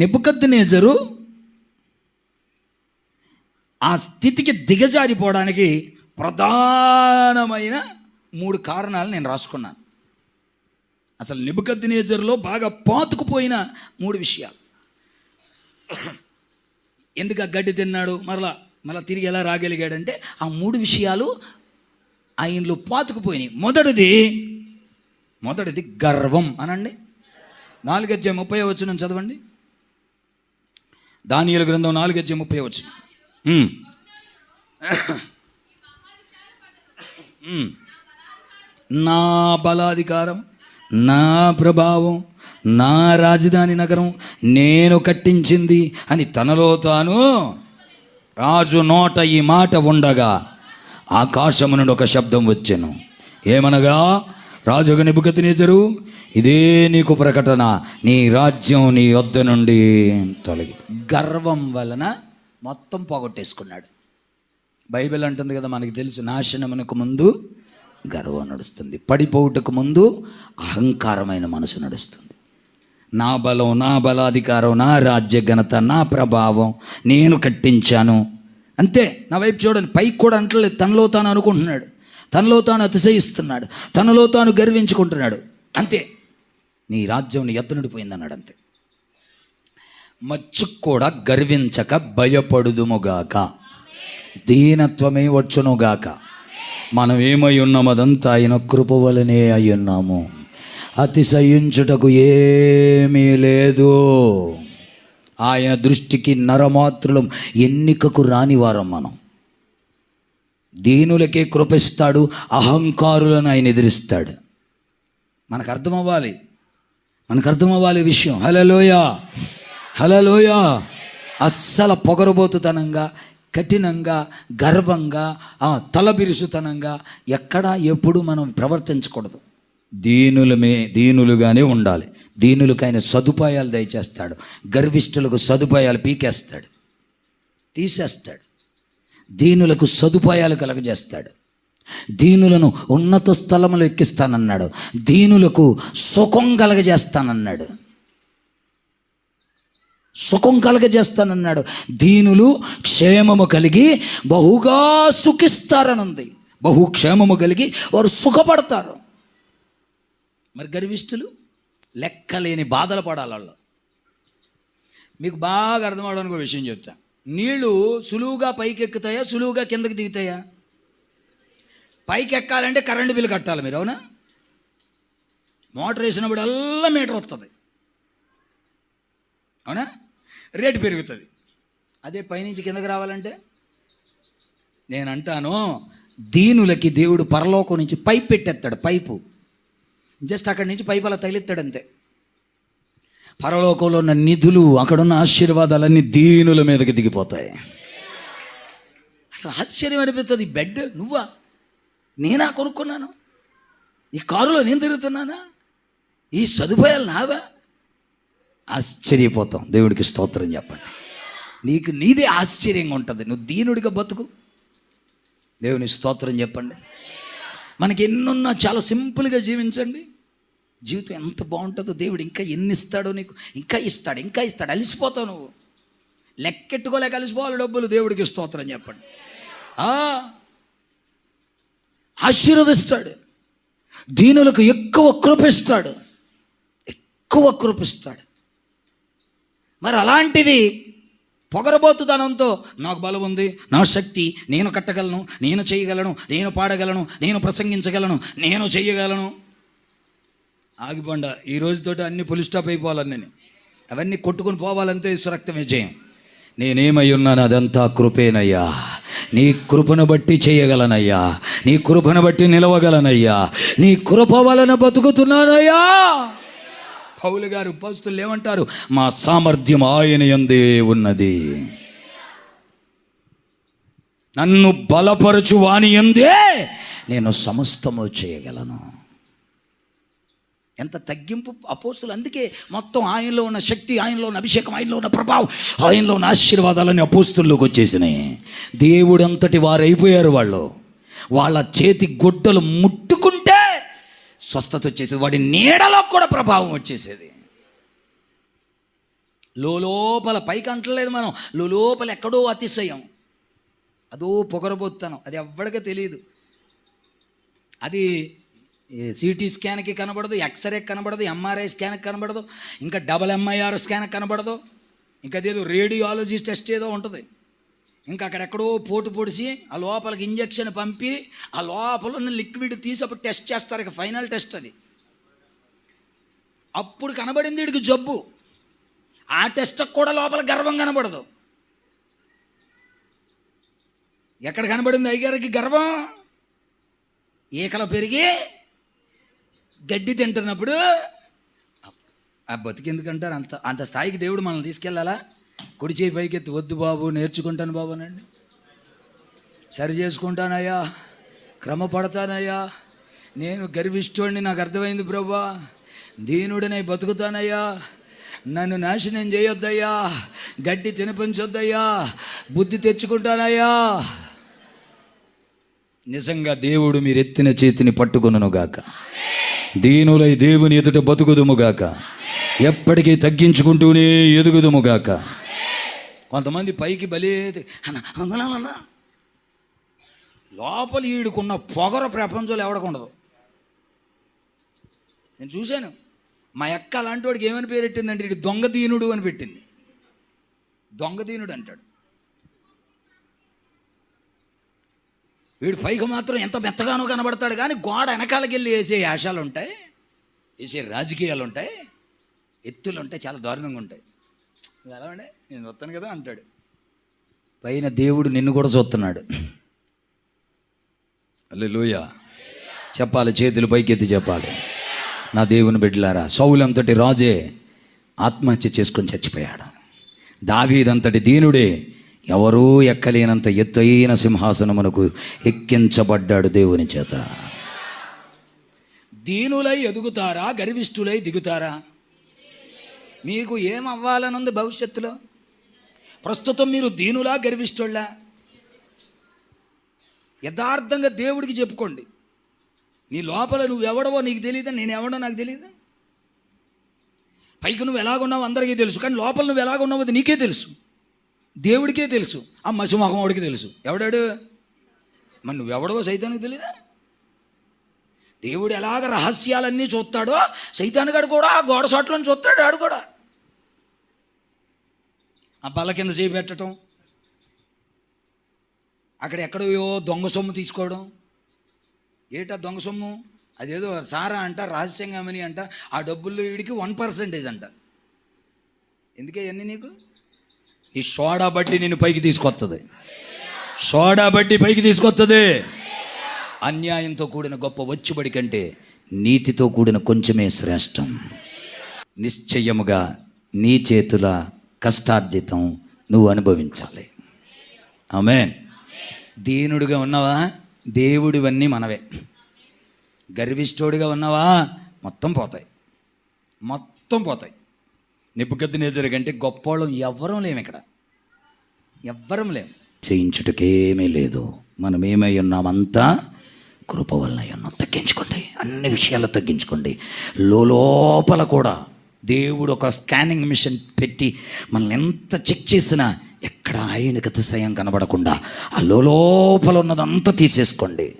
నెబుకద్నేజరు ఆ స్థితికి దిగజారిపోవడానికి ప్రధానమైన మూడు కారణాలు నేను రాసుకున్నాను. అసలు నిబుకద్నేజర్లో బాగా పాతుకుపోయిన మూడు విషయాలు. ఎందుకు ఆ గడ్డి తిన్నాడు? మరలా మరలా తిరిగి ఎలా రాగలిగాడంటే ఆ మూడు విషయాలు ఆయనలో పాతుకుపోయినాయి. మొదటిది మొదటిది గర్వం అనండి. నాలుగజ్జే ముప్పై వచ్చిన చదవండి. దానియల గ్రంథం నాలుగజ్జే ముప్పై వచ్చిన నా బలాధికారం నా ప్రభావం నా రాజధాని నగరం నేను కట్టించింది అని తనలో తాను రాజు నోట ఈ మాట ఉండగా ఆకాశము నుండి ఒక శబ్దం వచ్చెను. ఏమనగా? రాజుగా నిబుకతినేజరు ఇదే నీకు ప్రకటన. నీ రాజ్యం నీ వద్ద నుండి తొలగి. గర్వం వలన మొత్తం పోగొట్టేసుకున్నాడు. బైబిల్ అంటుంది కదా మనకి తెలుసు నాశనమునకు ముందు గర్వం నడుస్తుంది. పడిపోవుటకు ముందు అహంకారమైన మనసు నడుస్తుంది. నా బలం నా బలాధికారం నా రాజ్య ఘనత నా ప్రభావం నేను కట్టించాను. అంతే నా వైపు చూడండి పైకి కూడా అంటలేదు తనలో తాను అనుకుంటున్నాడు. తనలో తాను అతిశయిస్తున్నాడు తనలో తాను గర్వించుకుంటున్నాడు. అంతే. నీ రాజ్యం నీ అంతే. మచ్చు కూడా గర్వించక భయపడుదుముగాక. దీనత్వమే వచ్చునుగాక. మనం ఏమై ఉన్నామదంతా ఆయన కృప వలనే అయి ఉన్నాము అతిశయించుటకు ఏమీ లేదు. ఆయన దృష్టికి నరమాత్రులం ఎన్నికకు రానివారం మనం. దీనులకే కృపిస్తాడు అహంకారులను ఆయన ఎదిరిస్తాడు. మనకు అర్థమవ్వాలి మనకు అర్థమవ్వాలి విషయం. హలలోయ హలలోయ అస్సలు పొగరబోతుతనంగా కఠినంగా గర్వంగా తలబిరుసుతనంగా ఎక్కడ ఎప్పుడు మనం ప్రవర్తించకూడదు. దీనులమే దీనులుగానే ఉండాలి. దీనులకు ఆయన సదుపాయాలు దయచేస్తాడు. గర్విష్ఠులకు సదుపాయాలు పీకేస్తాడు. తీసేస్తాడు. దీనులకు సదుపాయాలు కలగజేస్తాడు. దీనులను ఉన్నత స్థలములు ఎక్కిస్తానన్నాడు. దీనులకు సుఖం కలగజేస్తానన్నాడు. సుఖం కలగజేస్తానన్నాడు. దీనులు క్షేమము కలిగి బహుగా సుఖిస్తారనుంది. బహు క్షేమము కలిగి వారు సుఖపడతారు. మరి గర్విష్ఠులు లెక్కలేని బాధలు పడాలి వాళ్ళు మీకు బాగా అర్థమవడానికి ఒక విషయం చెప్తాను నీళ్ళు సులువుగా పైకి ఎక్కుతాయా సులువుగా కిందకి దిగుతాయా? పైకి ఎక్కాలంటే కరెంటు బిల్లు కట్టాలి మీరు అవునా? మోటార్ వేసినప్పుడల్లా మీటర్ వస్తుంది అవునా? రేటు పెరుగుతుంది. అదే పైనుంచి కిందకి రావాలంటే? నేను అంటాను దీనులకి దేవుడు పరలోకం నుంచి పైప్ పెట్టేస్తాడు పైపు. జస్ట్ అక్కడి నుంచి పైపు అలా తగిలిస్తాడు అంతే పరలోకంలో ఉన్న నిధులు అక్కడున్న ఆశీర్వాదాలన్నీ దీనుల మీదకి దిగిపోతాయి. అసలు ఆశ్చర్యం అనిపిస్తుంది బెడ్ నువ్వా? నేనా కొనుక్కున్నాను? ఈ కారులో నేను తిరుగుతున్నానా? ఈ సదుపాయాలు నావా? ఆశ్చర్యపోతాం. దేవుడికి స్తోత్రం చెప్పండి. నీకు నీదే ఆశ్చర్యంగా ఉంటుంది. నువ్వు దీనుడిగా బతుకు. దేవుని స్తోత్రం చెప్పండి. మనకి ఎన్నున్నా చాలా సింపుల్గా జీవించండి. జీవితం ఎంత బాగుంటుందో దేవుడు ఇంకా ఎన్ని ఇస్తాడో నీకు? ఇంకా ఇస్తాడు ఇంకా ఇస్తాడు. అలిసిపోతావు నువ్వు. లెక్కెట్టుకోలేక అలిసిపోవాలి డబ్బులు. దేవుడికి స్తోత్రం చెప్పండి. ఆ, ఆశీర్వదిస్తాడు. దీనులకు ఎక్కువ కృపిస్తాడు. ఎక్కువ కృపిస్తాడు. మరి అలాంటిది పొగరబోతుదనంతో నాకు బలం ఉంది నా శక్తి నేను కట్టగలను నేను చేయగలను నేను పాడగలను నేను ప్రసంగించగలను నేను చేయగలను. ఆగిపోండ. ఈ రోజుతో అన్ని పులి స్టాప్ అయిపోవాలని నేను అవన్నీ కొట్టుకుని పోవాలంతే రక్త విజయం. నేనేమై ఉన్నాను అదంతా కృపేనయ్యా. నీ కృపను బట్టి చేయగలనయ్యా. నీ కృపను బట్టి నిలవగలనయ్యా. నీ కృప వలన బతుకుతున్నానయ్యా. పౌలు గారు పస్తులు ఏమంటారు? మా సామర్థ్యం ఆయన ఎందే ఉన్నది. నన్ను బలపరచు వాని ఎందే నేను సమస్తము చేయగలను. ఎంత తగ్గింపు అపోస్తులు అందుకే మొత్తం ఆయనలో ఉన్న శక్తి ఆయనలో ఉన్న అభిషేకం ఆయనలో ఉన్న ప్రభావం ఆయనలో ఉన్న ఆశీర్వాదాలని అపోస్తుల్లోకి వచ్చేసినాయి. దేవుడు అంతటి వారు అయిపోయారు వాళ్ళు. వాళ్ళ చేతి గుడ్డలు ముట్టుకుంటే స్వస్థత వచ్చేసేది వాడి నీడలో కూడా ప్రభావం వచ్చేసేది. లోపల పైకి అంటలేదు మనం లోపల ఎక్కడో అతిశయం. అదో పొగరబోతాను అది ఎవ్వడికి తెలియదు అది సిటీ స్కాన్కి కనబడదు ఎక్స్రే కనబడదు ఎంఆర్ఐ స్కాన్కి కనబడదు ఇంకా డబల్ ఎంఐఆర్ స్కాన్ కనబడదు. ఇంకా అదేదో రేడియాలజీ టెస్ట్ ఏదో ఉంటుంది. ఇంకా అక్కడెక్కడో పోటు పొడిసి ఆ లోపలికి ఇంజక్షన్ పంపి ఆ లోపల ఉన్న లిక్విడ్ తీసి అప్పుడు టెస్ట్ చేస్తారు ఇక ఫైనల్ టెస్ట్ అది. అప్పుడు కనబడింది వీడికి జబ్బు. ఆ టెస్ట్కి కూడా లోపల గర్వం కనబడదు. ఎక్కడ కనబడింది అయ్యగారికి గర్వం? ఈకలు పెరిగి గడ్డి తింటున్నప్పుడు ఆ బతికెందుకంటారు? అంత అంత స్థాయికి దేవుడు మనల్ని తీసుకెళ్ళాలా? కుడి చేయి పైకెత్తి వద్దు బాబు నేర్చుకుంటాను బాబు అనండి. సరి చేసుకుంటానయ్యా క్రమపడతానయ్యా నేను గర్విష్ఠుడిని నాకు అర్థమైంది ప్రభా దీనుడినై బతుకుతానయ్యా నన్ను నాశనం చేయొద్దయ్యా గడ్డి తినిపించొద్దయ్యా బుద్ధి తెచ్చుకుంటానయ్యా. నిజంగా దేవుడు మీరు ఎత్తిన చేతిని పట్టుకొనుగాక దీనులై దేవుని ఎదుట బతుకుదుముగాక ఎప్పటికీ తగ్గించుకుంటూనే ఎదుగుదుముగాక కొంతమంది పైకి బలే అన్న అన్న. లోపల ఈడుకున్న పొగర ప్రపంచంలో ఎవడకుండదు నేను చూశాను. మా అక్క అలాంటి వాడికి ఏమని పేరు పెట్టిందంటే ఇటు దొంగ దీనుడు అని పెట్టింది. దొంగ దీనుడు అంటాడు. వీడు పైకి మాత్రం ఎంత మెత్తగానో కనబడతాడు కానీ గోడ వెనకాలకెళ్ళి వేసే యాషాలు ఉంటాయి వేసే రాజకీయాలు ఉంటాయి ఎత్తులు ఉంటాయి చాలా దారుణంగా ఉంటాయి. ఎలా ఉండే నేను వస్తాను కదా అంటాడు. పైన దేవుడు నిన్ను కూడా చూస్తున్నాడు. లోయ చెప్పాలి చేతులు పైకెత్తి చెప్పాలి. నా దేవుని బిడ్డలారా సౌలంతటి రాజే ఆత్మహత్య చేసుకొని చచ్చిపోయాడు. దావీదంతటి దీనుడే ఎవరూ ఎక్కలేనంత ఎత్తైన సింహాసనమునకు ఎక్కించబడ్డాడు దేవుని చేత. దీనులై ఎదుగుతారా గర్విష్ఠులై దిగుతారా? మీకు ఏం అవ్వాలనుంది భవిష్యత్తులో? ప్రస్తుతం మీరు దీనులా గర్విష్ఠుళ్ళా? యథార్థంగా దేవుడికి చెప్పుకోండి. నీ లోపల నువ్వు ఎవడవో నీకు తెలియదా నేను ఎవడో నాకు తెలియదా పైకి నువ్వు ఎలాగున్నావు అందరికీ తెలుసు కానీ లోపల నువ్వు ఎలాగున్నావు అది నీకే తెలుసు. దేవుడికే తెలుసు. ఆ మసిమొహం వాడికి తెలుసు. ఎవడాడు? మరి నువ్వు ఎవడవో సైతానికి తెలీదా? దేవుడు ఎలాగ రహస్యాలన్నీ చూస్తాడో సైతానుగాడు కూడా ఆ గోడ చోట్లను చూస్తాడు ఆడు కూడా. ఆ బల్ల కింద చేయి పెట్టడం అక్కడ ఎక్కడో దొంగ సొమ్ము తీసుకోవడం. ఏటా దొంగ సొమ్ము? అదేదో సారా అంట రహస్యంగా అమని అంట ఆ డబ్బుల్లో వీడికి వన్ పర్సెంటేజ్ అంట. ఎందుకే ఇవన్నీ నీకు? ఈ సోడా బట్టి నేను పైకి తీసుకొస్తుంది సోడా బట్టి పైకి తీసుకొస్తుంది అన్యాయంతో కూడిన గొప్ప వచ్చుబడి కంటే నీతితో కూడిన కొంచెమే శ్రేష్టం. నిశ్చయముగా నీ చేతుల కష్టార్జితం నువ్వు అనుభవించాలి. ఆమె దీనుడిగా ఉన్నావా? దేవుడివన్నీ మనవే. గర్విష్ఠుడిగా ఉన్నావా? మొత్తం పోతాయి. మొత్తం పోతాయి. నిప్పుగద్దు నేజర్ కంటే గొప్పవాళ్ళం ఎవ్వరం లేము ఇక్కడ. ఎవ్వరం లేము చేయించుటకేమీ లేదు. మనం ఏమై ఉన్నామంతా కృప వలన ఉన్నాం. తగ్గించుకోండి. అన్ని విషయాలు తగ్గించుకోండి. లోపల కూడా దేవుడు ఒక స్కానింగ్ మిషన్ పెట్టి మనల్ని ఎంత చెక్ చేసినా ఎక్కడ ఆయనకు అతిశయం కనబడకుండా ఆ లోపల ఉన్నదంతా తీసేసుకోండి.